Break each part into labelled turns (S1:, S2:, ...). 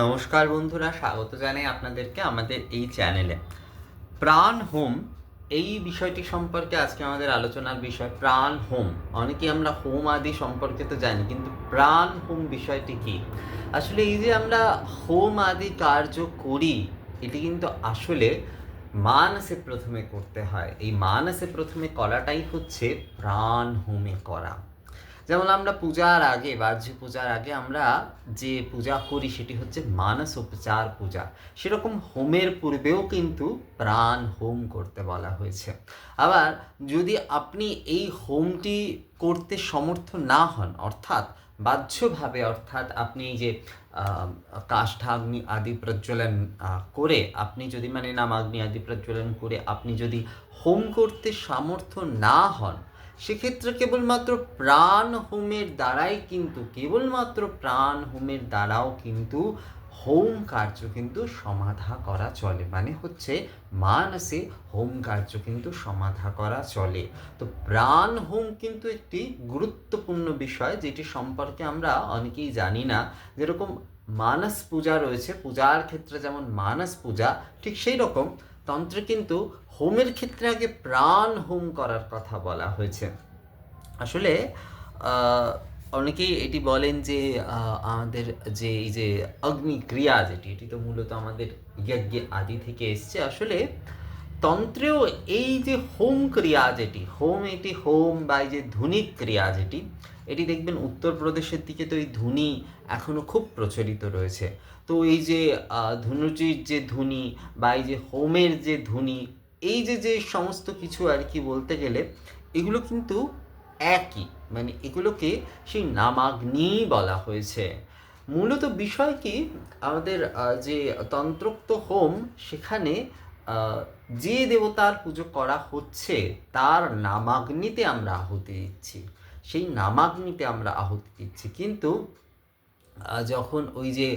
S1: নমস্কার বন্ধুরা, স্বাগত জানাই আপনাদেরকে আমাদের এই চ্যানেলে। প্রাণ হোম, এই বিষয়টি সম্পর্কে আজকে আমাদের আলোচনার বিষয় প্রাণ হোম। অনেকেই আমরা হোম আদি সম্পর্কে তো জানি, কিন্তু প্রাণ হোম বিষয়টি কি? আসলে এই যে আমরা হোম আদি কার্য করি, এটি কিন্তু আসলে মানসে প্রথমে করতে হয়। এই মানসে প্রথমে করাটাই হচ্ছে প্রাণ হোমে করা। যেমন আমরা পূজার আগে, বাহ্য পূজার আগে আমরা যে পূজা করি সেটি হচ্ছে মানস উপচার পূজা। সেরকম হোমের পূর্বেও কিন্তু প্রাণ হোম করতে বলা হয়েছে। আবার যদি আপনি এই হোমটি করতে সমর্থ না হন, অর্থাৎ বাহ্যভাবে, অর্থাৎ আপনি যে কাষ্ঠাগ্নি আদি প্রজ্বলন করে আপনি যদি মানে নামাগ্নি আদি প্রজ্বলন করে আপনি যদি হোম করতে সামর্থ্য না হন সেক্ষেত্রে কেবলমাত্র প্রাণ হোমের দ্বারাই কিন্তু, কেবলমাত্র প্রাণ হোমের দ্বারাও কিন্তু হোম কার্য কিন্তু সমাধা করা চলে। মানে হচ্ছে মানসে হোম কার্য কিন্তু সমাধা করা চলে। তো প্রাণ হোম কিন্তু একটি গুরুত্বপূর্ণ বিষয়, যেটি সম্পর্কে আমরা অনেকেই জানি না। যেরকম মানস পূজা রয়েছে, পূজার ক্ষেত্রে যেমন মানস পূজা, ঠিক সেই রকম তন্ত্রে কিন্তু হোমের ক্ষেত্রে আগে প্রাণ হোম করার কথা বলা হয়েছে। আসলে অনেকেই এটি বলেন যে আমাদের যে এই যে অগ্নিক্রিয়া যেটি, এটি তো মূলত আমাদের যজ্ঞ আদি থেকে এসছে। আসলে, তন্ত্রেও এই যে হোম ক্রিয়া যেটি, হোম এটি হোম বা এই যে ধুনি ক্রিয়া যেটি, এটি দেখবেন উত্তরপ্রদেশের দিকে তো এই ধুনি এখনও খুব প্রচলিত রয়েছে। তো এই যে ধনুচির যে ধুনি বা এই যে হোমের যে ধুনি এই যে যে সমস্ত কিছু আর কি বলতে গেলে, এগুলো কিন্তু একই। মানে এগুলোকে সেই নামাগ্নি বলা হয়েছে। মূলত বিষয় কি, আমাদের যে তন্ত্রোক্ত হোম, সেখানে যে দেবতার পুজো করা হচ্ছে, তার নামাগ্নিতে আমরা আহুতি দিচ্ছি। সেই নামাগ্নিতে আমরা আহুতি দিচ্ছি। কিন্তু যখন ওই যে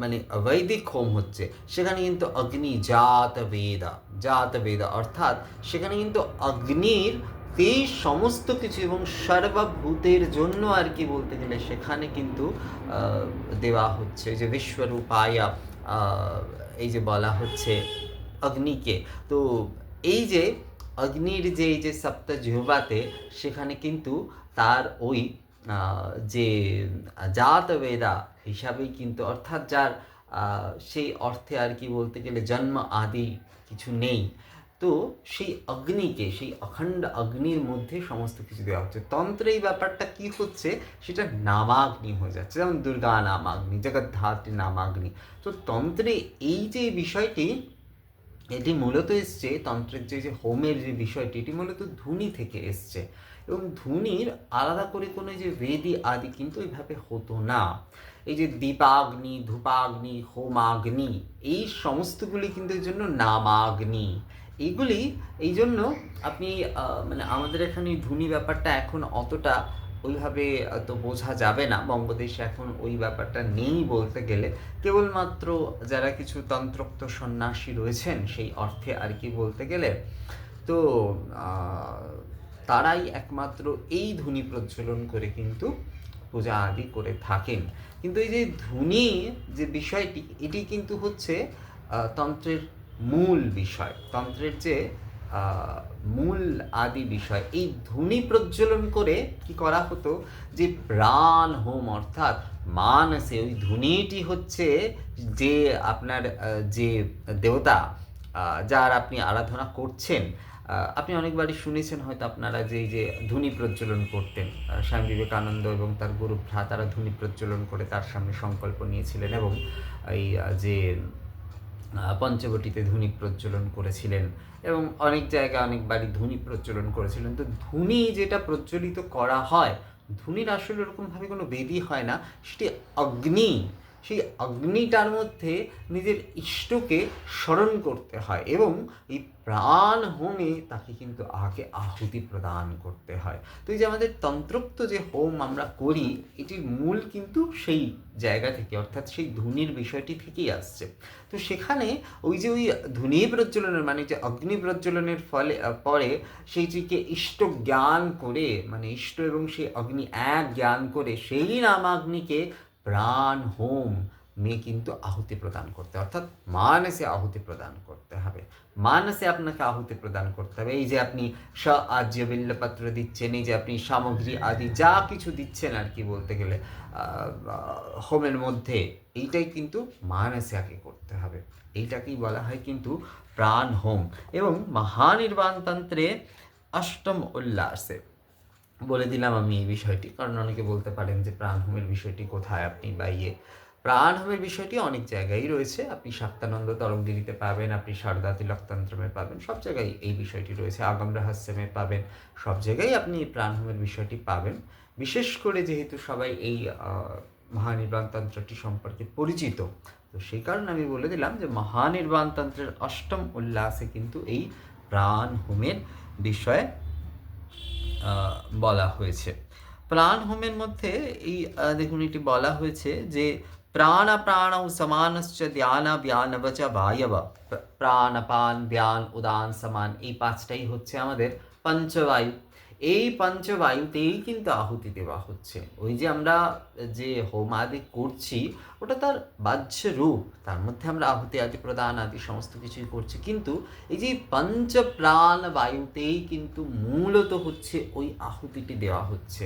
S1: মানে বৈদিক হোম হচ্ছে, সেখানে কিন্তু অগ্নি জাত বেদা জাত বেদা, অর্থাৎ সেখানে কিন্তু অগ্নির এই সমস্ত কিছু এবং সর্বভূতের জন্য আর কি বলতে গেলে সেখানে কিন্তু দেওয়া হচ্ছে যে বিশ্বরূপায়া এই যে বলা হচ্ছে অগ্নিকে। তো এই যে অগ্নির যে, এই যে সপ্ত জিহ্বাতে সেখানে কিন্তু তার ওই যে জাত বেদা হিসাবেই কিন্তু, অর্থাৎ যার সেই অর্থে আর কি বলতে গেলে জন্ম আদি কিছু নেই। তো সেই অগ্নিকে, সেই অখণ্ড অগ্নির মধ্যে সমস্ত কিছু দেওয়া হচ্ছে। তন্ত্রে এই ব্যাপারটা কি হচ্ছে, সেটা নামাগ্নি হয়ে যাচ্ছে। যেমন দুর্গা নামাগ্নি, জগদ্ধাত্রী নামাগ্নি। তো তন্ত্রে এই যে বিষয়টি, এটি মূলত এসছে, তন্ত্রের যে যে হোমের যে বিষয়টি, এটি মূলত ধুনি থেকে এসছে। এবং ধুনির আলাদা করে কোনো যে বেদি আদি কিন্তু এইভাবে হতো না। এই যে দীপাগ্নি, ধূপাগ্নি, হোমাগ্নি, এই সমস্তগুলি কিন্তু এর জন্য নামাগ্নি। এইগুলি, এই জন্য আপনি মানে আমাদের এখানে ধুনি ব্যাপারটা এখন অতটা ওইভাবে তো বোঝা যাবে না। বঙ্গদেশে এখন ওই ব্যাপারটা নেই বলতে গেলে। কেবলমাত্র যারা কিছু তন্ত্রোক্ত সন্ন্যাসী রয়েছেন, সেই অর্থে আর কি বলতে গেলে, তো তারাই একমাত্র এই ধুনি প্রজ্বলন করে কিন্তু পূজা আদি করে থাকেন। কিন্তু এই যে ধুনি যে বিষয়টি, এটি কিন্তু হচ্ছে তন্ত্রের মূল বিষয়। তন্ত্রের যে মূল আদি বিষয়, এই ধুনি প্রজ্বলন করে কি করা হতো? যে প্রাণ হোম অর্থাৎ মানসে, ওই ধুনিটি হচ্ছে যে আপনার যে দেবতা যার আপনি আরাধনা করছেন আপনি অনেকবারই শুনেছেন হয়তো আপনারা যে যে ধুনি প্রজ্বলন করতেন স্বামী বিবেকানন্দ এবং তার গুরু ভ্রাতারা ধুনি প্রজ্বলন করে তার সামনে সংকল্প নিয়েছিলেন এবং এই যে পঞ্চবটিতে ধুনি প্রজ্বলন করেছিলেন এবং অনেক জায়গায় অনেকবারই ধুনি প্রজ্বলন করেছিলেন। তো ধুনি যেটা প্রজ্বলিত করা হয় ধুনির আসলে ওরকমভাবে কোনো বেদি হয় না। সেটি অগ্নি সেই অগ্নিটার মধ্যে নিজের ইষ্টকে স্মরণ করতে হয় এবং এই প্রাণ হোমে তাকে কিন্তু আগে আহুতি প্রদান করতে হয়। তো এই যে আমাদের তন্ত্রোক্ত যে হোম আমরা করি, এটির মূল কিন্তু সেই জায়গা থেকে, অর্থাৎ সেই ধুনির বিষয়টি থেকেই আসছে। তো সেখানে ওই যে ওই ধুনি প্রজ্বলনের মানে যে অগ্নি প্রজ্বলনের ফলে পরে সেইটিকে ইষ্ট জ্ঞান করে মানে ইষ্ট এবং সেই অগ্নি এক জ্ঞান করে, সেই নামাগ্নিকে প্রাণ, হোম মে কিন্তু আহুতি প্রদান করতে অর্থাৎ মানসে আহুতি প্রদান করতে হবে। মানসে আপনাকে আহুতি প্রদান করতে হবে। এই যে আপনি স আজ্য বিল্লপত্র দিচ্ছেন, এই যে আপনি সামগ্রী আদি যা কিছু দিচ্ছেন আর কি বলতে গেলে হোমের মধ্যে, এইটাই কিন্তু মানসে আগে করতে হবে। এইটাকেই বলা হয় কিন্তু প্রাণ, হোম। এবং মহানির্বাণতন্ত্রে অষ্টম উল্লাসে বলে দিলাম আমি এই বিষয়টি। কারণ অনেকে বলতে পারেন যে প্রাণহোমের বিষয়টি কোথায়? আপনি বা ইয়ে। প্রাণহোমের বিষয়টি অনেক জায়গায় রয়েছে। আপনি শাক্তানন্দ তরঙ্গিরিতে পাবেন, আপনি সারদা তিলকতন্ত্রমে পাবেন, সব জায়গায় এই বিষয়টি রয়েছে। আগম রহস্যমে পাবেন, সব জায়গায় আপনি প্রাণহোমের বিষয়টি পাবেন। বিশেষ করে যেহেতু সবাই এই মহানির্বাণতন্ত্রটি সম্পর্কে পরিচিত, তো সেই কারণে আমি বলে দিলাম যে মহানির্বাণতন্ত্রের অষ্টম উল্লাসে কিন্তু এই প্রাণ হোমের বিষয়ে বলা হয়েছে। প্রাণ হোমের মধ্যে এই দেখুন, এটি বলা হয়েছে যে প্রাণ প্রাণ সমানশ্চ ধ্যান ব্যানবচ বায়ব। প্রাণ পান ব্যান উদান সমান, এই পাঁচটাই হচ্ছে আমাদের পঞ্চবায়ু। এই পঞ্চবায়ুতেই কিন্তু আহুতি দেওয়া হচ্ছে। ওই যে আমরা যে হোম আদি করছি, ওটা তার বাহ্য রূপ। তার মধ্যে আমরা আহুতি আদি প্রদান আদি সমস্ত কিছুই করছি। কিন্তু এই যে পঞ্চ প্রাণ বায়ুতেই কিন্তু মূলত হচ্ছে ওই আহুতিটি দেওয়া হচ্ছে।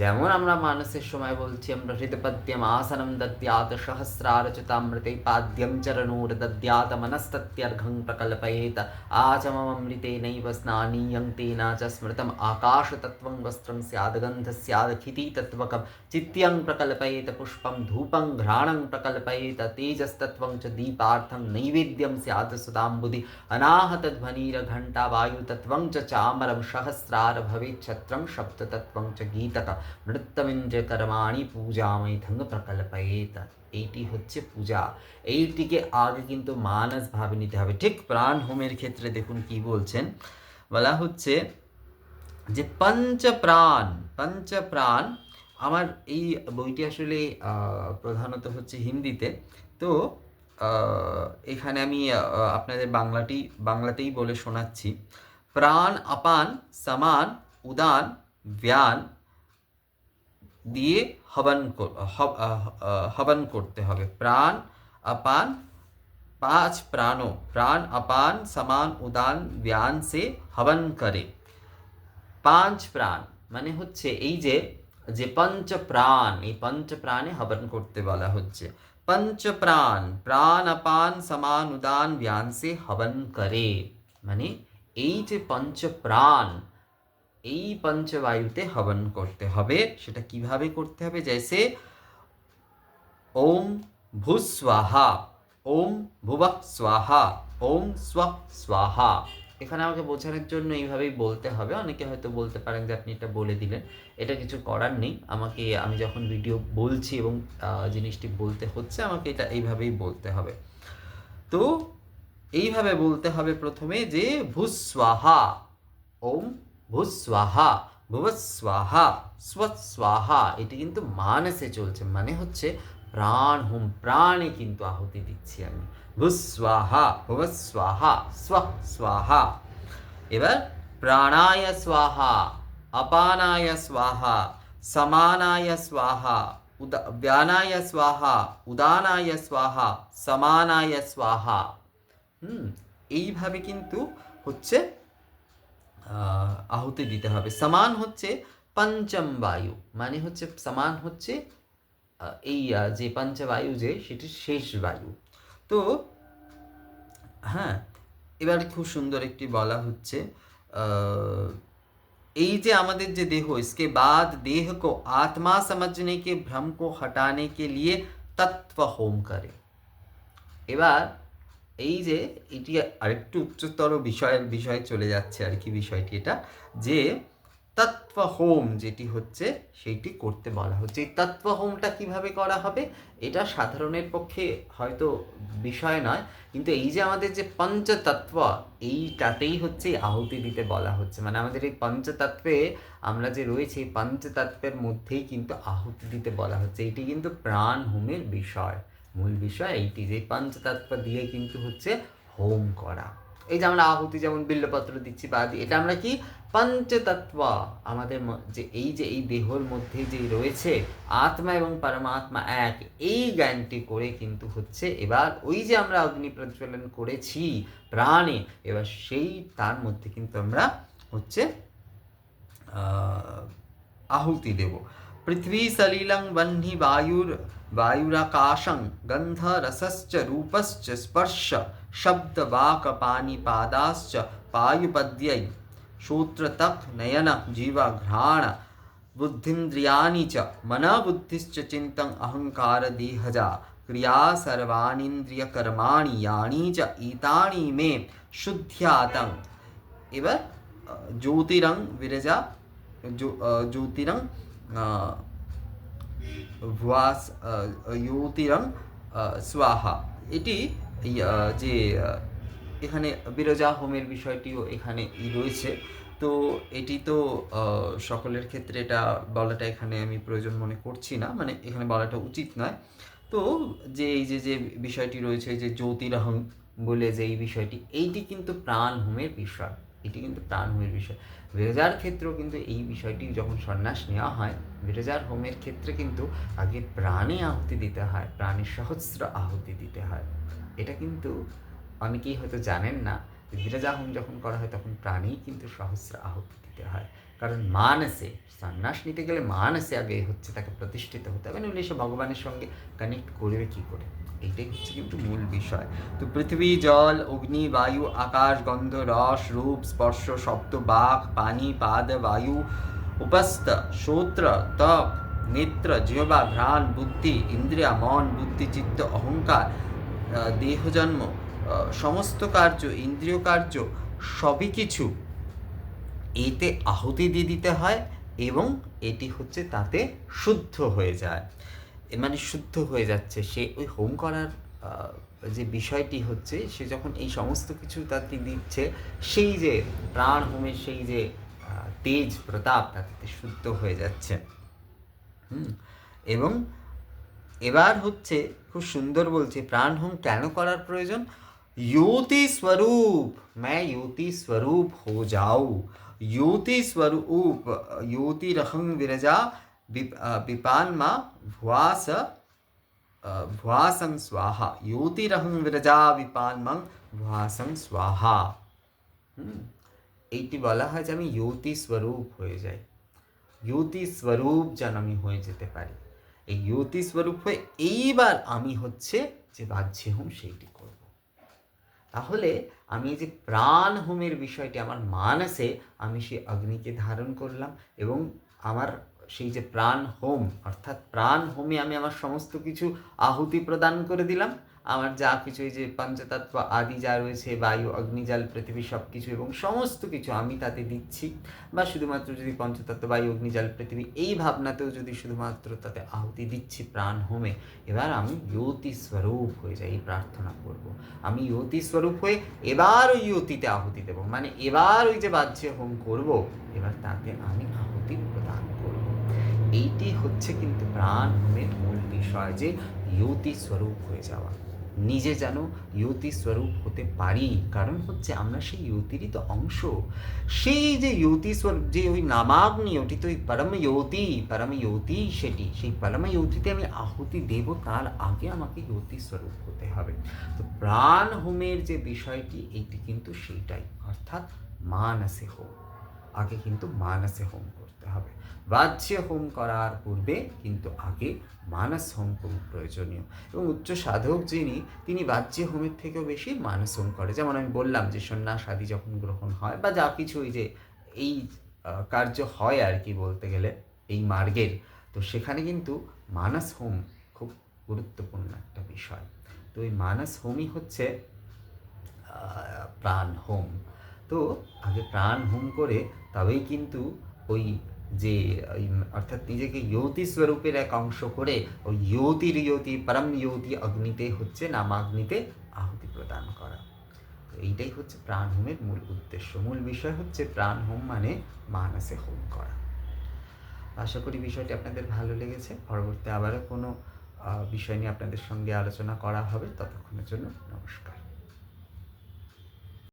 S1: যেমন আমরা মানসের সময় বলছি, আমরা হৃদপদ্যম আসনম দদ্যাত সহস্রারচিতামৃতে পাদ্যম চরণোর দদ্যাত মনস্তত্যর্ঘং প্রকল্পয়েত আচমমৃতে নৈব স্নানীয়ং তেনা চ স্মৃতম আকাশতত্ত্বং বস্ত্রং স্যাদগন্ধ স্যাদখিতি তত্ত্বকম চিত্যং प्रकल्पयेत पुष्पं धूपं घ्राणं प्रकल्पयेत तेजस्तत्त्वं च दीपार्थं नैवेद्यं स्यात् सुदाम्बुधि अनाहतध्वनिरघण्टा वायुतत्त्वं च चामरं सहस्रार भवेत् छत्रं शब्दतत्त्वं च गीतक নৃত্যমিন্দ্রকর্মাণি পূজামৈথঙ্গ প্রকল্পয়েত এইটি হচ্ছে পূজা এইটিকে আগে কিন্তু মানস ভাবে নিতে হবে ঠিক প্রাণ হোমের ক্ষেত্রে দেখুন কি বলছেন বলা হচ্ছে যে পঞ্চপ্রাণ পঞ্চপ্রাণ আমার এই বইটি আসলে আহ, প্রধানত হচ্ছে হিন্দিতে তো আহ, এখানে আমি আহ, আপনাদের বাংলাটি বাংলাতেই বলে শোনাচ্ছি প্রাণ আপান সমান উদান ব্যান দিয়ে হবন কর- হ- আহ, আহ, হবন করতে হবে প্রাণ अपान पांच प्राणों प्राण अपान समान उदान व्यान से হবন করে পাঁচ প্রাণ মানে হচ্ছে এই যে যে পঞ্চ প্রাণ এই পঞ্চ প্রাণে হবন করতে বলা হচ্ছে। পঞ্চ প্রাণ প্রাণ অপান সমান উদান ব্যান সে হবন করে। মানে এই যে পঞ্চ প্রাণ এই পঞ্চবায়ুতে হবন করতে হবে, সেটা কীভাবে করতে হবে? জैसे ওম ভূস্বাহা, ওম ভুবঃ স্বাহা, ওম স্বঃ স্বাহা। এখানে আমাকে বোঝানোর জন্য এইভাবেই বলতে হবে। অনেকে হয়তো বলতে পারেন যে আপনি এটা বলে দিলেন। এটা কিছু করার নেই। আমাকে, আমি যখন ভিডিও বলছি এবং জিনিসটি বলতে হচ্ছে, আমাকে এটা এইভাবেই বলতে হবে। তো এইভাবে বলতে হবে প্রথমে যে ভূস্বাহা ওম ভূস্বাহা ভুবস্বাহা স্বস্বাহা এটি কিন্তু মানসে চলছে মানে হচ্ছে প্রাণ, হোম, প্রাণে কিন্তু আহুতি দিচ্ছি আমি। ভূস্বাহা ভুবস্বাহা স্বস্বাহা এবার প্রাণায় স্বাহা অপানায় স্বাহা সমানায় স্বাহা উদা ব্যানায় স্বাহা উদানায় স্বাহা সমানায় স্বাহা। হুম এইভাবে কিন্তু হচ্ছে আহ, আহুতি দিতে হবে। সমান হচ্ছে পঞ্চম বায়ু মানে হচ্ছে সমান হচ্ছে এই যে পঞ্চবায়ু যে সেটি শেষ বায়ু। তো হ্যাঁ এবার খুব সুন্দর একটি বলা হচ্ছে আহ, এই যে আমাদের যে দেহ इसके बाद देह को आत्मा समझने के भ्रम को हटाने के लिए तत्व होम करे এবার এই যে এটি আরেকটু উচ্চতর বিষয়ের বিষয়ে চলে যাচ্ছে আর কি বিষয়টি এটা যে তত্ত্ব হোম যেটি হচ্ছে, সেইটি করতে বলা হচ্ছে। এই তত্ত্ব হোমটা কীভাবে করা হবে? এটা সাধারণের পক্ষে হয়তো বিষয় নয়, কিন্তু এই যে আমাদের যে পঞ্চতত্ত্ব, এইটাতেই হচ্ছে আহুতি দিতে বলা হচ্ছে। মানে আমাদের এই পঞ্চতত্ত্বে আমরা যে রয়েছে, এই পঞ্চতত্ত্বের মধ্যেই কিন্তু আহুতি দিতে বলা হচ্ছে। এটি কিন্তু প্রাণ হোমের বিষয়, মূল বিষয়। এইটি যে পঞ্চতত্ত্ব দিয়ে কিন্তু হচ্ছে হোম করা। এই যে আমরা আহুতি যেমন বিল্লপত্র দিচ্ছি বা এটা আমরা কি? পঞ্চতত্ত্ব। আমাদের যে এই যে এই দেহর মধ্যে যে রয়েছে আত্মা এবং পরমাত্মা এক এই জ্ঞানটি করে কিন্তু হচ্ছে এবার ওই যে আমরা অগ্নি প্রজ্বলন করেছি প্রাণে এবার সেই তার মধ্যে কিন্তু আমরা হচ্ছে আহ, আহুতি দেব। পৃথিবী সলিলং বহ্নি বায়ুর বায়ুরাকাশং গন্ধ রসশ্চ রূপশ্চ স্পর্শ। শব্দ বাক পানি পাদাশ্চ পায়ুপদ্যই শূত্রতক নয়ন জীবঘ্রাণ বুদ্ধিন্দ্রিয়াণি চ মন বুদ্ধিশ্চ চিন্তং অহংকার দেহজা ক্রিয়া সর্বাণীন্দ্রিয়কর্মাণি ইয়ানি চ ইতানি মে শুদ্ধ্যাতং এবার জ্যোতিরং বিরজা জ্যোতিরং ভুয়াস জ্যোতিরং স্বাহা এটি যে এখানে বিরজা হোমের বিষয়টিও এখানে রয়েছে। তো এটি তো সকলের ক্ষেত্রে এটা বলাটা এখানে আমি প্রয়োজন মনে করছি না মানে এখানে বলাটা উচিত নয়। তো যে, এই যে যে বিষয়টি রয়েছে, যে জ্যোতিরহং বলে যে এই বিষয়টি, এইটি কিন্তু প্রাণ হোমের বিষয়। এটি কিন্তু প্রাণ হোমের বিষয়। বিরজার ক্ষেত্রেও কিন্তু এই বিষয়টি যখন সন্ন্যাস নেওয়া হয়, বিরজার হোমের ক্ষেত্রে কিন্তু আগে প্রাণে আহুতি দিতে হয় প্রাণে সহস্র আহুতি দিতে হয়। এটা কিন্তু অনেকেই হয়তো জানেন না যে বিরজা যখন করা হয় তখন প্রাণেই কিন্তু সহস্র আহুতি দিতে হয়। কারণ মানসে, সন্ন্যাস নিতে গেলে মানসে আগে হচ্ছে তাকে প্রতিষ্ঠিত হতে হবে, নইলে সে ভগবানের সঙ্গে কানেক্ট করবে কি করে? এইটাই হচ্ছে কিন্তু মূল বিষয়। তো পৃথিবী, জল, অগ্নি, বায়ু, আকাশ, গন্ধ, রস, রূপ, স্পর্শ, শব্দ, বাক, পানি, পাদ, বায়ু, উপস্থ শ্রোত্র ত্বক নেত্র, জিহবা, ঘ্রাণ, বুদ্ধি, ইন্দ্রিয়া, মন, বুদ্ধি, চিত্ত, অহংকার দেহজন্ম সমস্ত কার্য, ইন্দ্রিয় কার্য, সবই কিছু এতে আহুতি দিয়ে দিতে হয় এবং এটি হচ্ছে তাতে শুদ্ধ হয়ে যায়। মানে শুদ্ধ হয়ে যাচ্ছে। সে ওই হোম করার যে বিষয়টি হচ্ছে, সে যখন এই সমস্ত কিছু তাতে দিচ্ছে, সেই যে প্রাণ হোমের সেই যে তেজ, প্রতাপ, তাতে শুদ্ধ হয়ে যাচ্ছে। হুম? এবং এবার হচ্ছে খুব সুন্দর বলছে প্রাণ হোম কেন করার প্রয়োজন युति स्वरूप मैं युति स्वरूप हो जाऊं युति स्वरूप युति रहं विरजा विप- अ, विपान मा भुआस अ, भुआसं स्वाहा युति रहं विरजा विपान मं भुआसं स्वाहा হুম এইটি বলা হয় যে আমি ইয়তি স্বরূপ হয়ে যাই ইয়তি স্বরূপ যেন আমি হয়ে যেতে পারি এই ইয়তি স্বরূপ হয়ে এইবার আমি হচ্ছে যে বাহ্যে হোম সেইটি করব। তাহলে আমি যে প্রাণ হোমের বিষয়টি, আমার মানসে আমি সেই অগ্নিকে ধারণ করলাম এবং আমার সেই যে প্রাণ হোম, অর্থাৎ প্রাণ হোমে আমি আমার সমস্ত কিছু আহুতি প্রদান করে দিলাম। আমার যা কিছু এই যে পঞ্চতত্ত্ব আদি যা রয়েছে, বায়ু অগ্নি জল পৃথিবী সব কিছু এবং সমস্ত কিছু আমি তাতে দিচ্ছি। বা শুধুমাত্র যদি পঞ্চতত্ত্ব, বায়ু অগ্নি জল পৃথিবী এই ভাবনাতেও যদি শুধুমাত্র তাতে আহুতি দিচ্ছি প্রাণ হোমে, এবার আমি ইয়তি স্বরূপ হয়ে যাই, এই প্রার্থনা করব। আমি ইয়তি স্বরূপ হয়ে এবার ওই ইয়তিতে আহুতি দেবো। মানে এবার ওই যে বাহ্যে হোম করব, এবার তাতে আমি আহুতি প্রদান করব। এইটি হচ্ছে কিন্তু প্রাণ হোমের মূল বিষয় যে ইয়তি স্বরূপ হয়ে যাওয়া। নিজে যেন ইয়তি স্বরূপ হতে পারি। কারণ হচ্ছে আমরা সেই ইয়তিরই তো অংশ। সেই যে ইয়তি স্বরূপ, যে ওই নামাগ্নি ওটি তো ওই পরম ইয়তি পরম ইয়তি সেটি, সেই পরম ইয়তিতে আমি আহুতি দেব, তার আগে আমাকে ইয়তি স্বরূপ হতে হবে। তো প্রাণ হোমের যে বিষয়টি এটি কিন্তু সেইটাই। অর্থাৎ মানসে হোম। আগে কিন্তু মানসে হোম। করতে হবে। বাহ্য হোম করার পূর্বে কিন্তু আগে মানস হোম খুব প্রয়োজনীয়। এবং উচ্চ সাধক যিনি, তিনি বাহ্য হোমের থেকেও বেশি মানস হোম করে। যেমন আমি বললাম যে সন্ন্যাস আদি যখন গ্রহণ হয় বা যা কিছু ওই যে এই কার্য হয় আর কি বলতে গেলে, এই মার্গের, তো সেখানে কিন্তু মানস হোম খুব গুরুত্বপূর্ণ একটা বিষয়। তো এই মানস হোমই হচ্ছে প্রাণ হোম। তো আগে প্রাণ হোম করে তবেই কিন্তু ওই যে অর্থাৎ নিজেকে ইয়তি স্বরূপের এক অংশ করে ওই ইয়তির ইয়তি পরম ইয়তি অগ্নিতে হচ্ছে নামাগ্নিতে আহুতি প্রদান করা। তো এইটাই হচ্ছে প্রাণ হোমের মূল উদ্দেশ্য। মূল বিষয় হচ্ছে প্রাণ হোম মানে মানসে হোম করা। আশা করি বিষয়টি আপনাদের ভালো লেগেছে। পরবর্তী আবারও কোনো বিষয় নিয়ে আপনাদের সঙ্গে আলোচনা করা হবে। ততক্ষণের জন্য নমস্কার।